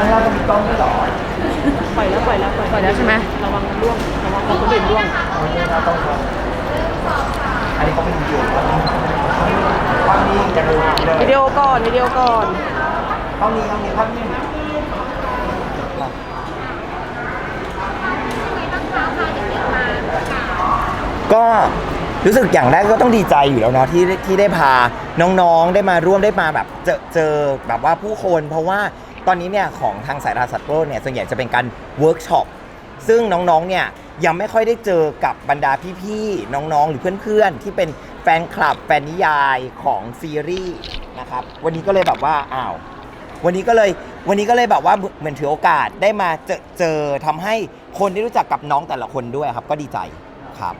ข้างล่างก็มีกล้องด้วยเหรอปล่อยแล้วปล่อยแล้วปล่อยปล่อยแล้วใช่ไหมระวังร่วงระวังคนอื่นร่วงโอเคนะต้องครับอันนี้เขาเป็นวิดีโอภาพนี้จะดูเลยวิดีโอก่อนวิดีโอก่อนห้องนี้ห้องนี้ภาพนี้ก็รู้สึกอย่างแรกก็ต้องดีใจอยู่แล้วเนาะที่ที่ได้พาน้องๆได้มาร่วมได้มาแบบเจอเจอแบบว่าผู้คนเพราะว่า ตอนนี้เนี่ยของทางสายราสัตว์โลกเนี่ยส่วนใหญ่จะเป็นการเวิร์กช็อปซึ่งน้องๆเนี่ยยังไม่ค่อยได้เจอกับบรรดาพี่ๆน้องๆ หรือเพื่อนๆ ที่เป็นแฟนคลับแฟนนิยายของซีรีส์นะครับวันนี้ก็เลยแบบว่าอ้าววันนี้ก็เลยวันนี้ก็เลยแบบว่าเหมือนถือโอกาสได้มาเจอเจอทำให้คนได้รู้จักกับน้องแต่ละคนด้วยครับ ก็ดีใจครับ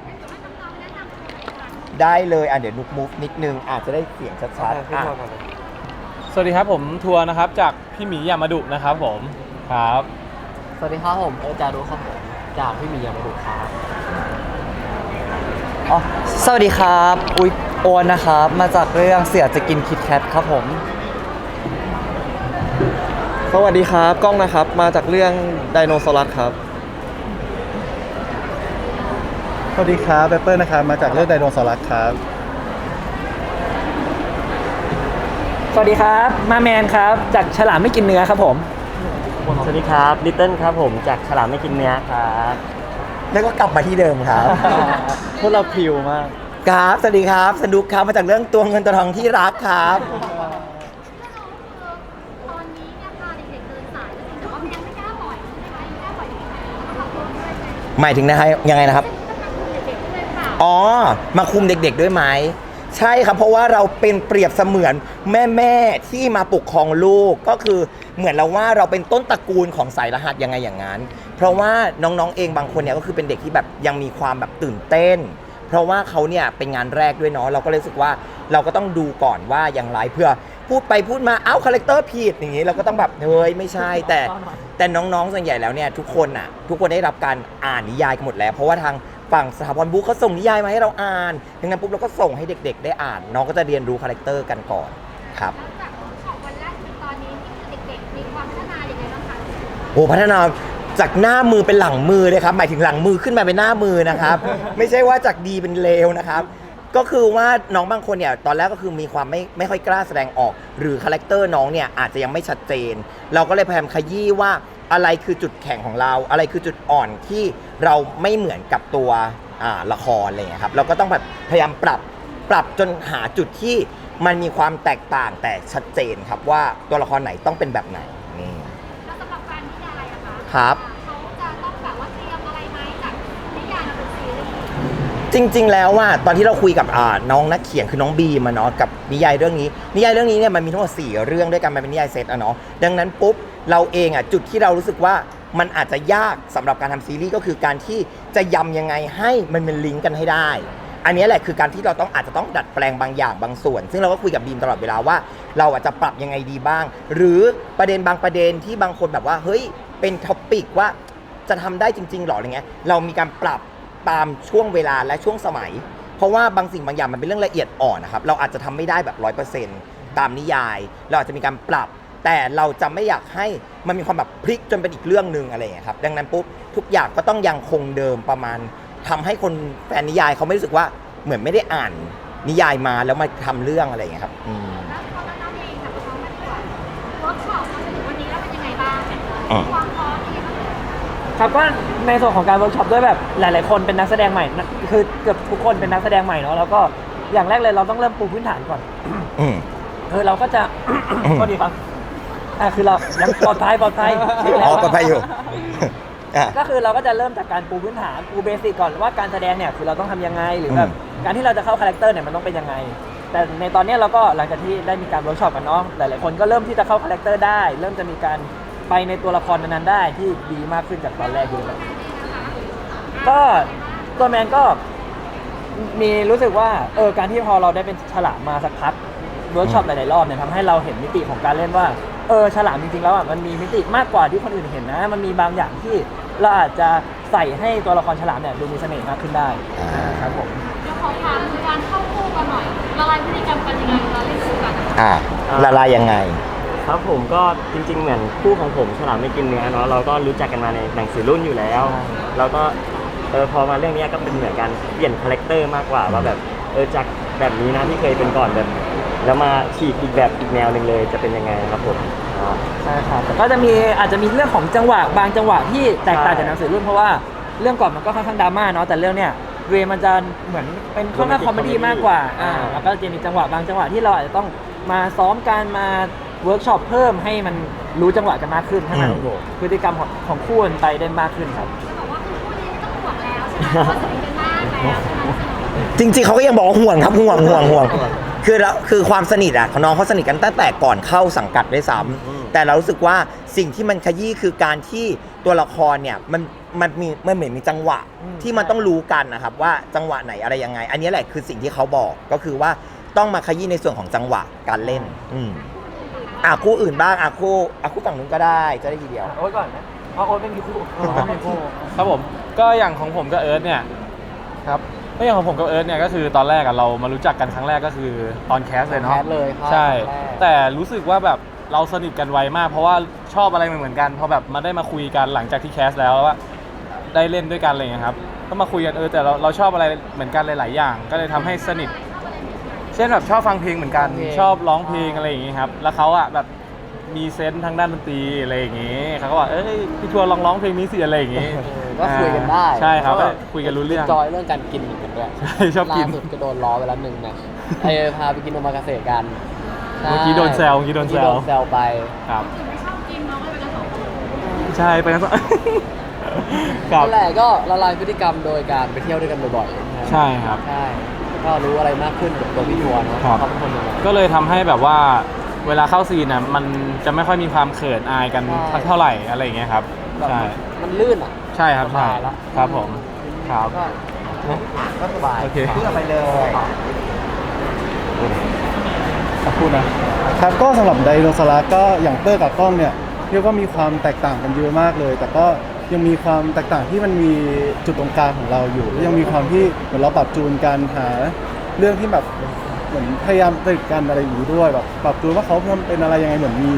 ได้เลยอะเดี๋ยวนุกมูฟนิดนึงอาจจะได้เสียงชัดๆอะ สวัสดีครับผมทัวร์นะครับจากพี่หมียามาดุนะครับผมครับ สวัสดีครับผมเออจารุครับผมจากพี่หมียามาดูครับอ๋อสวัสดีครับอุ๊ยโอนนะครับ มาจากเรื่องเสียจะกินคิดแคทครับผม สวัสดีครับกล้องนะครับ มาจากเรื่องไดโนเสาร์ครับ สวัสดีครับเปเปอร์นะครับ มาจากเรื่องไดโนเสาร์ครับ สวัสดีครับ มาแมนครับ จากฉลามไม่กินเนื้อครับผม สวัสดีครับลิตเติ้ลครับผมจากฉลามไม่กินเนื้อครับแล้วก็กลับมาที่เดิมครับ พวกเราพริวมากครับสวัสดีครับสนุกครับมาจากเรื่องตัวเงินตัวทองที่รักครับ ตอนนี้เนี่ยพาเด็กๆเดินสายก็จริงแต่ว่ามันยังไม่กล้าปล่อยใช่ไหมยังไม่กล้าปล่อยเด็กๆเขาพูดด้วยไหมหมายถึงนะฮะยังไงนะครับเด็กๆด้วยเปล่า อ๋อ มาคุมเด็กๆด้วยไหม ใช่ครับเพราะว่าเราเป็นเปรียบเสมือนแม่แม่ที่มาปกครองลูกก็คือเหมือนเราว่าเราเป็นต้นตระกูลของสายรหัสยังไงอย่างนั้น เพราะว่าน้องๆเองบางคนเนี่ยก็คือเป็นเด็กที่แบบยังมีความแบบตื่นเต้น เพราะว่าเขาเนี่ยเป็นงานแรกด้วยเนาะเราก็เลยรู้สึกว่าเราก็ต้องดูก่อนว่าอย่างไรเพื่อพูดไปพูดมาเอ้าคาแรคเตอร์ผิดอย่างนี้เราก็ต้องแบบเฮ้ยไม่ใช่แต่ แต่น้องๆส่วนใหญ่แล้วเนี่ยทุกคนอะทุกคนได้รับการอ่านนิยายกันหมดแล้ว เพราะว่าทาง ฝั่งสถาบันบุ๊กเขาส่งนิยายมาให้เราอ่านดังนั้นปุ๊บเราก็ส่งให้เด็ก ๆ ได้อ่าน น้องก็จะเรียนรู้คาแรคเตอร์กันก่อนครับแล้วจากเวิร์กช็อปวันแรกถึงตอนนี้นี่คือเด็กๆ มีความพัฒนายังไงบ้างคะโอ้พัฒนาจากหน้ามือเป็นหลังมือเลยครับ หมายถึงหลังมือขึ้นมาเป็นหน้ามือนะครับ ไม่ใช่ว่าจากดีเป็นเลวนะครับ ก็คือว่าน้องบางคนเนี่ยตอนแรกก็คือมีความไม่ไม่ค่อยกล้าแสดงออก หรือคาแรคเตอร์น้องเนี่ยอาจจะยังไม่ชัดเจน เราก็เลยพยายามขยี้ว่า อะไรคือจุดแข็งของเรา อะไรคือจุดอ่อนที่เราไม่เหมือนกับตัวอ่าละครอะไรอย่างเงี้ยครับเราก็ต้องแบบพยายามปรับปรับจนหาจุดที่มันมีความแตกต่างแต่ชัดเจนครับว่าตัวละครไหนต้องเป็นแบบไหนนี่แล้วสำหรับการนิยายอะคะครับ เขาจะต้องแบบว่าเตรียมอะไรไหมจากนิยายมาเป็นซีรีส์จริงๆ แล้วว่าตอนที่เราคุยกับอ่าน้องนักเขียนคือน้องบีมาเนาะกับนิยายเรื่องนี้ นิยายเรื่องนี้เนี่ยมันมีทั้งหมด4เรื่องด้วยกันมันเป็นนิยายเซตอะเนาะดังนั้นปุ๊บ เราเองอะจุดที่เรารู้สึกว่ามันอาจจะยากสำหรับการทำซีรีส์ก็คือการที่จะยำยังไงให้มันเป็นลิงก์กันให้ได้ อันนี้แหละคือการที่เราต้องอาจจะต้องดัดแปลงบางอย่างบางส่วน ซึ่งเราก็คุยกับบีมตลอดเวลาว่า เราอาจจะปรับยังไงดีบ้าง หรือประเด็นบางประเด็นที่บางคนแบบว่าเฮ้ยเป็นท็อปิกว่าจะทำได้จริงๆหรออะไรเงี้ยเรามีการปรับตามช่วงเวลาและช่วงสมัย เพราะว่าบางสิ่งบางอย่างมันเป็นเรื่องละเอียดอ่อนนะครับเราอาจจะทำไม่ได้แบบร้อยเปอร์เซ็นต์ตามนิยาย เราอาจจะมีการปรับ แต่เราจะไม่อยากให้มันมีความแบบพลิกจนเป็นอีกเรื่องหนึ่งอะไรอย่างเงี้ยครับ ดังนั้นปุ๊บทุกอย่างก็ต้องยังคงเดิมประมาณทำให้คนแฟนนิยายเขาไม่รู้สึกว่าเหมือนไม่ได้อ่านนิยายมาแล้วมาทำเรื่องอะไรอย่างเงี้ยครับอืมแล้วเขาแล้วน้องเองกับเขามาก่อนเวิร์กช็อปมาจนถึงวันนี้แล้วเป็นยังไงบ้างอ่าความพร้อมยังไงบ้างครับก็ในส่วนของการเวิร์กช็อปด้วยแบบหลาย ๆ คนเป็นนักแสดงใหม่นะคือเกือบทุกคนเป็นนักแสดงใหม่เนาะแล้วก็อย่างแรกเลยเราต้องเริ่มปูพื้นฐานก่อนอืมเออเราก็จะก็ดีครับ อ่าคือเรายังปลอดภัยปลอดภัยเช็คแล้อ๋อว ปลอดภัยอยู่อะ ก็คือเราก็จะเริ่มจากการปูพื้นฐานปูเบสิกก่อนว่าการแสดงเนี่ยคือเราต้องทำยังไงหรือแบบอืมการที่เราจะเข้าคาแรคเตอร์เนี่ยมันต้องเป็นยังไง แต่ในตอนเนี้ยเราก็หลังจากที่ได้มีการเวิร์กช็อปกันเนาะหลายๆคนก็เริ่มที่จะเข้าคาแรคเตอร์ได้ เริ่มจะมีการไปในตัวละครนั้นๆได้ที่ดีมากขึ้นจากตอนแรกเยอะก็ตัวแมนก็มีรู้สึกว่าเออการที่พอเราได้เป็นฉลามมาสักพักเวิร์กช็อปหลายๆรอบเนี่ยทำให้เราเห็นมิติของการเล่นว่า เออฉลามจริงๆแล้วอะมันมีมิติมากกว่าที่คนอื่นเห็นนะ มันมีบางอย่างที่เราอาจจะใส่ให้ตัวละครฉลามเนี่ยดูมีเสน่ห์มากขึ้นได้อ่า ครับผม เดี๋ยวขอถามการเข้าคู่กันหน่อยละลายพฤติกรรมกันยังไงเราเล่นคู่กันอะอะละลายยังไง ครับผมก็จริง ๆ เหมือนคู่ของผมฉลามไม่กินเนื้อเนาะเราก็รู้จักกันมาในหนังสือรุ่นอยู่แล้ว แล้วก็เออพอมาเรื่องเนี้ยก็เป็นเหมือนการเปลี่ยนคาแรคเตอร์มากกว่าว่าแบบเออจากแบบนี้นะที่เคยเป็นก่อนแบบ แล้วมาฉีกอีกแบบอีกแนวหนึ่งเลยจะเป็นยังไงครับผมครับใช่ครับแต่ก็จะมีอาจจะมีเรื่องของจังหวะบางจังหวะที่แตกต่างจากหนังสือรุ่นเพราะว่าเรื่องก่อนมันก็ค่อนข้างดราม่าเนาะแต่เรื่องเนี้ยเวย์มันจะเหมือนเป็นค่อนข้างคอมเมดี้มากกว่าอ่า แล้วก็จะมีจังหวะบางจังหวะที่เราอาจจะต้องมาซ้อมการมาเวิร์กช็อปเพิ่มให้มันรู้จังหวะกันมากขึ้นให้มันอืม พฤติกรรมของของคู่กันไปได้มากขึ้นครับจะบอกว่าคือคู่นี้ไม่ต้องห่วงแล้วใช่ไหมเพราะว่าสนิทกันมากแล้วใช่ไหมจริงๆเขาก็ยังบอกว่าห่วงครับห่วงห่วงห่วง คือแล้วคือความสนิทอะน้องเขาสนิทกันตั้งแต่ก่อนเข้าสังกัดด้วยซ้ำแต่เรารู้สึกว่าสิ่งที่มันขยี้คือการที่ตัวละครเนี่ยมันมันมีมันเหมือนมีจังหวะอืมที่มันต้องรู้กันนะครับว่าจังหวะไหนอะไรยังไง อันนี้แหละคือสิ่งที่เขาบอกก็คือว่าต้องมาขยี้ในส่วนของจังหวะการเล่น อืมอะคู่อื่นบ้างอะคู่อะคู่ฝั่งนู้นก็ได้จะได้ทีเดียว โอ้ยก่อนนะเอาโอ๊ตเป็นคู่เอาเป็นคู่ ครับผมก็อย่างของผมกับเอิร์ธเนี่ยครับ ก็อย่างของผมกับเอิร์ธเนี่ยก็คือตอนแรกอะเรามารู้จักกันครั้งแรกก็คือตอนแคสเลยเนาะแคสเลยครับใช่ครั้งแรก แต่รู้สึกว่าแบบเราสนิทกันไวมาก เพราะว่าชอบอะไรเหมือนๆกันพอแบบมาได้มาคุยกันหลังจากที่แคสแล้วว่าได้เล่นด้วยกันอะไรอย่างเงี้ยครับก็มาคุยกันเออแต่เราเราชอบอะไรเหมือนกันหลายๆอย่าง ก็เลยทำให้สนิท เช่นแบบชอบฟังเพลงเหมือนกัน ฟังเพลง ชอบร้องเพลงอะไรอย่างงี้ครับแล้วเขาอะแบบ มีเซนส์ทางด้านดนตรีอะไรอย่างงี้เขาก็บอกเอ้ยพี่ทัวร์ลองร้องเพลงนี้สิอะไรอย่างงี้ก็คุยกันได้ใช่ครับก็คุยกันรู้เรื่องจอยเรื่องการกินเหมือนกันด้วยใช่ชอบกินล่าสุดก็โดนล้อไปแล้วหนึ่งนะไอพาไปกินโอมากาเสะกันเมื่อกี้โดนแซวเมื่อกี้โดนแซวเมื่อกี้โดนแซวไปครับถึงไม่ชอบกินน้องเลยไปกันสองคนใช่ไปกันสองครับนั่นแหละก็ละลายพฤติกรรมโดยการไปเที่ยวด้วยกันบ่อยๆนะใช่ครับใช่ก็รู้อะไรมากขึ้นกับตัวพี่ทัวร์เนอะครับเขาเป็นคนยังไงก็เลยทำให้แบบว่า เวลาเข้าซีนน่ะมันจะไม่ค่อยมีความเขินอายกันใช่ เท่าไหร่อะไรอย่างเงี้ยครับแบบใช่มันลื่นอะ ใช่ครับสใช่บายละ ครับผมครับ ก็ก็สบายโอเค พูดออกไปเลยพูดนะครับก็สำหรับไดโนเสาร์ก็อย่างเตอร์กับกล้องเนี่ยเรียกว่ามีความแตกต่างกันเยอะมากเลย แต่ก็ยังมีความแตกต่างที่มันมีจุดตรงกลางของเราอยู่ ยังมีความที่เหมือนเราปรับจูนกันหาเรื่องที่แบบ เหมือนพยายามติดกันอะไรอย่างนี้ด้วยแบบปรับจูนว่าเขาเป็นอะไรยังไงเหมือนมี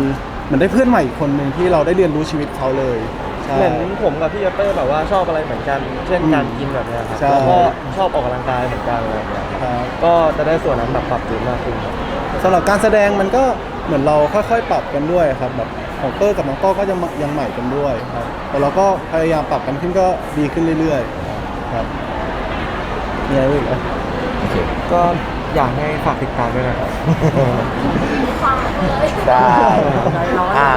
เหมือนได้เพื่อนใหม่อีกคนหนึ่งที่เราได้เรียนรู้ชีวิตเขาเลยใช่ เหมือนผมกับพี่เตอร์แบบว่าชอบอะไรเหมือนกัน เช่นการกินแบบเนี้ยครับใช่ แล้วก็ชอบออกกำลังกายเหมือนกันอะไรแบบเนี้ยครับครับก็จะได้ส่วนนั้นแบบปรับจูนมากขึ้นครับสำหรับการแสดงมันก็เหมือนเราค่อยๆ ปรับกันด้วยครับแบบของเตอร์กับน้องก้อก็ยังยังใหม่กันด้วยครับแต่เราก็พยายามปรับกันขึ้นก็ดีขึ้นเรื่อยๆครับมีอะไรอีกไหม ก็ อยากให้ฝากติดตามด้วยนะครับฝากเลยได้อ่า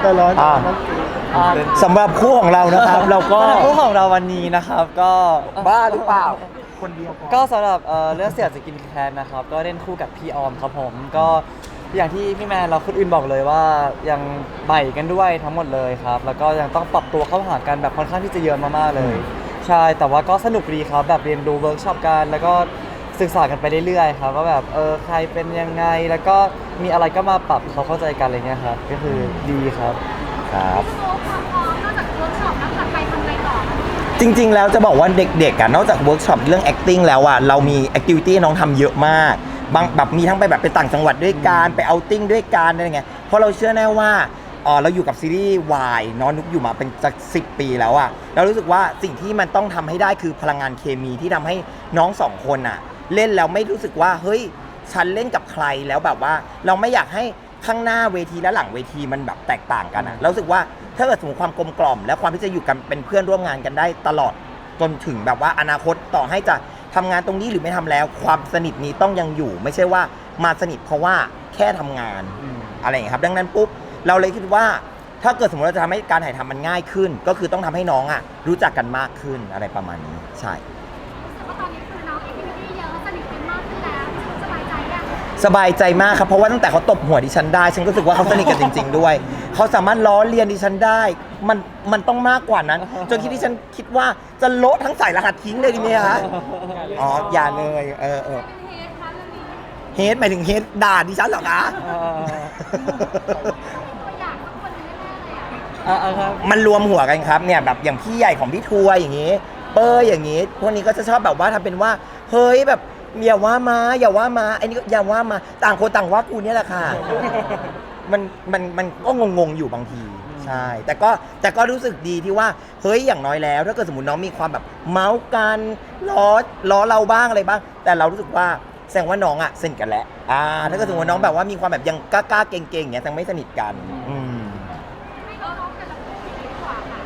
แต่ร้อนอ่าสำหรับคู่ของเรานะครับ เราก็สำหรับคู่ของเราวันนี้นะครับ ก็บ้าหรือเปล่าก็สำหรับเอ่อเรื่องเสียจะกินแคนนะครับ ก็เล่นคู่กับพี่ออมครับผมก็อย่างที่พี่แมนเราคนอื่นบอกเลยว่ายังใหม่กันด้วยทั้งหมดเลยครับ แล้วก็ยังต้องปรับตัวเข้าหากันแบบค่อนข้างที่จะเยอะมากๆเลย ใช่แต่ว่าก็สนุกดีครับแบบเรียนรู้เวิร์กช็อปกันแล้วก็ ศึกษากันไปเรื่อยๆครับว่าแบบเออใครเป็นยังไงแล้วก็มีอะไรก็มาปรับเขาเข้าใจกันอะไรเงี้ยครับก็คือดีครับ ครับโซ่ความพร้อมนอกจากเวิร์กช็อปนอกจากไปทำอะไรต่อจริงๆ แล้วจะบอกว่าเด็กๆอะนอกจากเวิร์กช็อปเรื่อง acting แล้วอะเรามีแอคทิวิตี้น้องทำเยอะมากบางแบบมีทั้งไปแบบไปต่างจังหวัดด้วยกันไปเอาติ้งด้วยกันอะไรเงี้ยเพราะเราเชื่อแน่ว่าเออเราอยู่กับซีรีส์วายน้องนุกอยู่มาเป็นจะสิปีแล้วอะเรารู้สึกว่าสิ่งที่มันต้องทำให้ได้คือพลังงานเคมีที่ทำให้น้องสองคนอะ เล่นแล้วไม่รู้สึกว่าเฮ้ยฉันเล่นกับใครแล้วแบบว่า เราไม่อยากให้ข้างหน้าเวทีและหลังเวทีมันแบบแตกต่างกันอะเรารู้สึกว่าถ้าเกิดสมมติความกลมกล่อม และความที่จะอยู่กันเป็นเพื่อนร่วมงานกันได้ตลอดจนถึงแบบว่าอนาคตต่อให้จะทำงานตรงนี้หรือไม่ทำแล้ว ความสนิทนี้ต้องยังอยู่ ไม่ใช่ว่ามาสนิทเพราะว่าแค่ทำงาน อะไรอย่างเงี้ยครับดังนั้นปุ๊บเราเลยคิดว่าถ้าเกิดสมมติเราจะทำให้การถ่ายทำมันง่ายขึ้น ก็คือต้องทำให้น้องอะรู้จักกันมากขึ้นอะไรประมาณนี้ใช่ สบายใจมากครับ เพราะว่าตั้งแต่เขาตบหัวดิฉันได้ ฉันก็รู้สึกว่าเขาสนิทกันจริง ๆ ด้วย เขาสามารถล้อเลียนดิฉันได้ มันมันต้องมากกว่านั้น จนคิดที่ฉันคิดว่าจะโละทั้งสายรหัสทิ้งเลยดีไหมคะอ๋ออย่าเลยเออเออเป็นเฮดคะเรื่องนี้เฮดหมายถึงเฮดด่าดิฉันเหรอคะตัวอย่างสักคนหนึงแน่ๆเลยอะอ่าครับมันรวมหัวกันครับเนี่ยแบบอย่างพี่ใหญ่ของพี่ทัวร์อย่างนี้ เปอร์อย่างนี้ พวกนี้ก็จะชอบแบบว่าทำเป็นว่า เฮ้ยแบบ อย่าว่ามา อย่าว่ามาไอ้นี่ก็อย่าว่ามา ต่างคนต่างว่ากูเนี่ยแหละค่ะ มันมันมันก็งงๆอยู่บางที ใช่ แต่ก็แต่ก็รู้สึกดีที่ว่า เฮ้ยอย่างน้อยแล้ว ถ้าเกิดสมมติน้องมีความแบบเมาส์กันล้อล้อเราบ้างอะไรบ้าง แต่เรารู้สึกว่าแสดงว่าน้องอะสนิทกันแล้วอ่า ถ้าเกิดสมมติน้องแบบว่ามีความแบบยังกล้าๆเก่งๆอย่างเงี้ยแสดงไม่สนิทกัน อืมให้น้องๆแต่ละคนดีกว่าค่ะ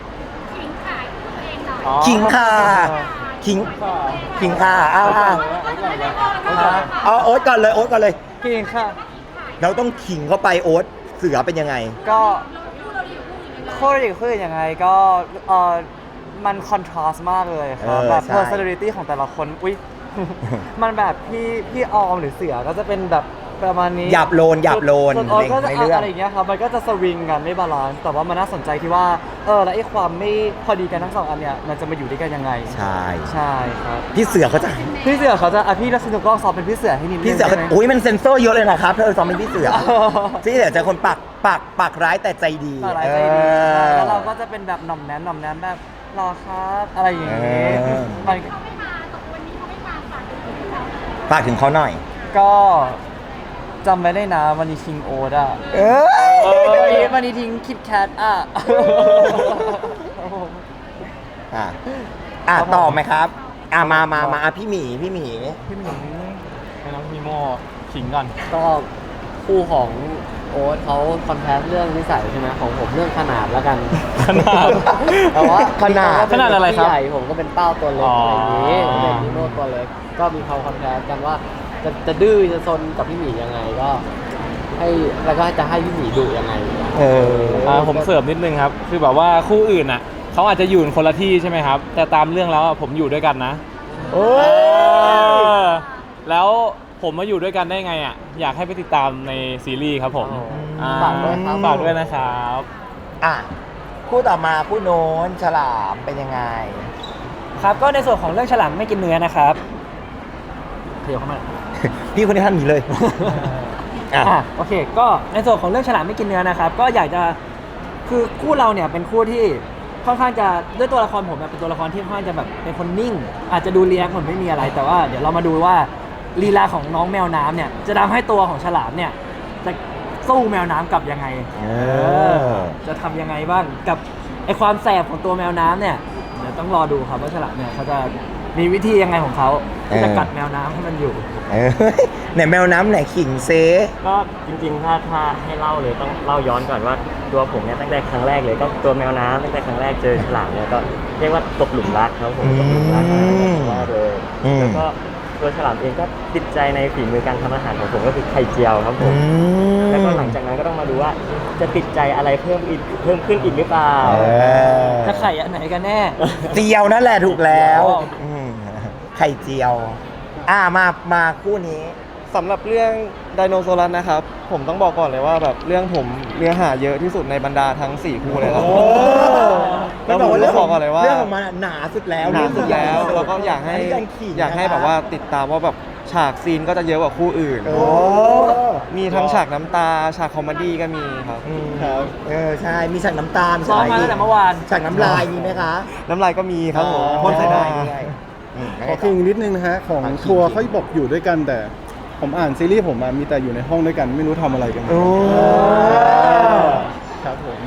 ขิงขายตัวเองหน่อยอ๋อขิงค่ะ ขิงขิงค่ะอ้าวอ้าวก็จะไม่ได้บอกนะคะเอาโอ๊ตก่อนเลยโอ๊ตก่อนเลยจริงค่ะ เราต้องขิงเข้าไปโอ๊ตเสือเป็นยังไง ก็พูดเราอยู่พูดอย่างนี้โคตรดีขึ้นยังไงก็เออมันคอนทราสต์มากเลยครับ เออแบบ ใช่ personality ของแต่ละคน อุ้ยมันแบบพี่พี่ออมหรือเสือก็จะเป็นแบบ ประมาณนี้หยาบโลนหยาบโลนส่วนออมก็จะในเรื่อง อะไรอย่างเงี้ยครับมันก็จะสวิงกันไม่บาลานซ์แต่ว่ามันน่าสนใจที่ว่าเออแล้วไอ้ความไม่พอดีกันทั้งสองอันเนี้ยมันจะมาอยู่ด้วยกันยังไงใช่ใช่ครับพี่เสือเขาจะพี่เสือเขาจะอะพี่รัศนุก็สอบเป็นพี่เสือให้นิดนึงพี่เสือเขาได้ไหม อุ้ยมันเซ็นเซอร์เยอะเลยนะครับถ้าเออซ้อมเป็นพี่เสืออ๋อพี่เสือจะคนปากปากปากร้ายแต่ใจดีน่ารักใจดีเออใช่แล้วเราก็จะเป็นแบบหน่อมแนมหน่อมแนมแบบรอครับอะไรอย่างงี้เออมันเขาไม่มาตกวันนี้เขาไม่มาฝากถึงเราฝากถึงเขาหน่อยก็ จำไว้ได้นะวันนี้ทิ้งโอ๊ตอะเอ้ยวันนี้วันนี้ทิ้งคิดแคทอะ อะอะต่อไหมครับ อะมามามาอะพี่หมีพี่หมีพี่หมีให้น้องพี่โมขิงก่อน ก็คู่ของโอ๊ตเขาคอนแทสเรื่องนิสัยใช่ไหมของผมเรื่องขนาดแล้วกันขนาดแต่ว่าขนาด พี่เขก็เป็ขนาดอะไรครับพี่ใหญ่ผมก็เป็นเป้าตัวเล็กอ๋ออะไรอย่างนี้เป็นนิโน่ตัวเล็กก็มีเขาคอนแทสกันว่า จะจะดื้อจะซนกับพี่หมียังไงก็ ให้แล้วก็จะให้พี่หมีดุยังไง เอออ่าผมเสริมนิดนึงครับ คือแบบว่าคู่อื่นอะเขาอาจจะอยู่คนละที่ใช่ไหมครับ แต่ตามเรื่องแล้วอะผมอยู่ด้วยกันนะโอ้ยเออแล้วผมมาอยู่ด้วยกันได้ไงอะอยากให้ไปติดตามในซีรีส์ครับผมอ๋ออ่ฝากด้วยครับ ฝากด้วยนะครับอะคู่ต่อมาคู่โน้นฉลามเป็นยังไง ครับก็ในส่วนของเรื่องฉลามไม่กินเนื้อนะครับ เดี๋ยวเข้ามา พี่คนนี้ท่านหนีเลยอะ อะโอเค ก็ในส่วนของเรื่องฉลามไม่กินเนื้อนะครับ ก็อยากจะคือคู่เราเนี่ยเป็นคู่ที่ค่อนข้างจะด้วยตัวละครผมเนี่ยเป็นตัวละครที่ค่อนข้างจะแบบเป็นคนนิ่ง อาจจะดูเรียกเหมือนไม่มีอะไร แต่ว่าเดี๋ยวเรามาดูว่าลีลาของน้องแมวน้ำเนี่ย จะทำให้ตัวของฉลามเนี่ย จะสู้แมวน้ำกลับยังไงเออ จะทำยังไงบ้างกับไอความแสบของตัวแมวน้ำเนี่ยเดี๋ยวต้องรอดูครับว่าฉลามเนี่ยเขาจะ มีวิธียังไงของเขาที่จะกัดแมวน้ำให้มันอยู่ เออไหนแมวน้ำไหนขิงเซ ก็จริงๆ ถ้าถ้าให้เล่าเลยต้องเล่าย้อนก่อนว่าตัวผมเนี่ยตั้งแต่ครั้งแรกเลยก็ตัวแมวน้ำตั้งแต่ครั้งแรกเจอฉลามเนี่ยก็เรียกว่าตกหลุมรักครับผมตกหลุมรักมาตั้งแต่ครั้งแรกเลยอืม แล้วก็ตัวฉลามเองก็ติดใจในฝีมือการทำอาหารของผมก็คือไข่เจียวครับผอืม ม แล้วก็หลังจากนั้นก็ต้องมาดูว่าจะติดใจอะไรเพิ่มอีกเพิ่มขึ้นอีกหรือเปล่า เออ จะไข่อันไหนกันแน่เจียวนั่นแหละถูกแล้วเจียวอืม ไข่เจียว อ่ามามาคู่นี้ สำหรับเรื่องไดโนเสาร์นะครับ ผมต้องบอกก่อนเลยว่าแบบเรื่องผมเนื้อหาเยอะที่สุดในบรรดาทั้ง 4 คู่เลยครับ โอ้แล้วผมก็บอกก่อนเลยว่า เรื่องของมันอะหนาสุดแล้วหนาสุดแล้วแล้วก็อยากให้นนี้งขิงอยากให้นะคะแบบว่าติดตามว่าแบบฉากซีนก็จะเยอะกว่าคู่อื่น โอ้มีทั้งฉากน้ำตาฉากคอมเมดี้ก็มีครับ อืมเออใช่ มีฉากน้ำตาลซ้อมมาตั้งแต่เมื่อวาน ฉากน้ำลายมีไหมคะ น้ำลายก็มีครับผมพ่นใส่ได้ด้วยอื มขอคิงนิดนึงนะฮะ ของขอคิง ทัวร์เขาบอกอยู่ด้วยกันแต่ ผมอ่านซีรีส์ผมอะมีแต่อยู่ในห้องด้วยกันไม่รู้ทำอะไรกันโอ้ครับผม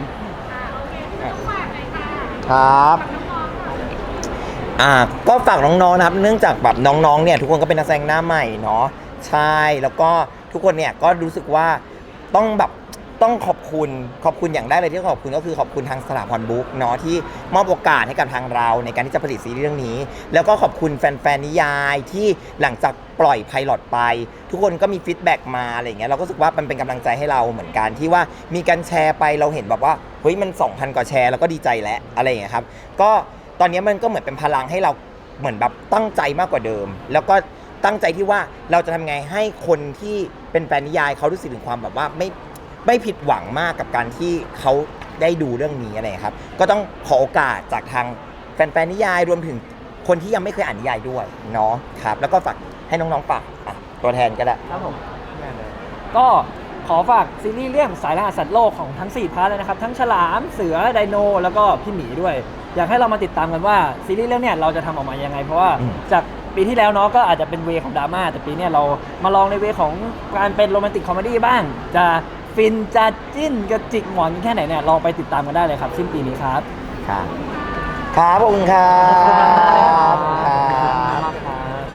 ฝากเลยค่ะครับน้องๆค่ะอ่าก็ฝากน้องๆนะครับ เนื่องจากแบบน้องๆเนี่ยทุกคนก็เป็นนักแสดงหน้าใหม่เนาะใช่แล้วก็ทุกคนเนี่ยก็รู้สึกว่าต้องแบบ ต้องขอบคุณขอบคุณอย่างได้เลยที่ขอบคุณก็คือขอบคุณทางสถาพรบุ๊กเนาะที่มอบโอกาสให้กับทางเราในการที่จะผลิตซีรีส์เรื่องนี้ แล้วก็ขอบคุณแฟนๆนิยายที่หลังจากปล่อยไพลอตไป ทุกคนก็มีฟีดแบ็กมาอะไรเงี้ยเราก็รู้สึกว่ามันเป็นกำลังใจให้เราเหมือนกันที่ว่ามีการแชร์ไปเราเห็นแบบว่าเฮ้ยมัน 2,000 กว่าแชร์แล้วก็ดีใจแล้วอะไรเงี้ยครับก็ตอนนี้มันก็เหมือนเป็นพลังให้เราเหมือนแบบตั้งใจมากกว่าเดิม แล้วก็ตั้งใจที่ว่าเราจะทำไงให้คนที่เป็นแฟนนิยายเขารู้สึกถึงความแบบว่าไม่ ไม่ผิดหวังมากกับการที่เขาได้ดูเรื่องนี้อะไรอย่างเงี้ยครับ ก็ต้องขอโอกาสจากทางแฟนๆนิยายรวมถึงคนที่ยังไม่เคยอ่านนิยายด้วยเนาะครับ แล้วก็ฝากให้น้องๆฝากอะตัวแทนก็ได้ครับผมก็ขอฝากซีรีส์เรื่องสายล่าสัตว์โลกของทั้ง 4 พาร์ทเลยนะครับ ทั้งฉลามเสือไดโน แล้วก็พี่หมีด้วย อยากให้เรามาติดตามกันว่าซีรีส์เรื่องเนี้ยเราจะทำออกมายังไง เพราะว่าอืมจากปีที่แล้วเนาะก็อาจจะเป็นเวของดราม่าแต่ปีเนี้ยเรามาลองในเวของการเป็นโรแมนติกคอมเมดี้บ้าง จะ ฟินจะจิ้นกระจิกหมอนแค่ไหนเนี่ยลองไปติดตามกันได้เลยครับสิ้นปีนี้ครับ ครับ ครับผมครับครับ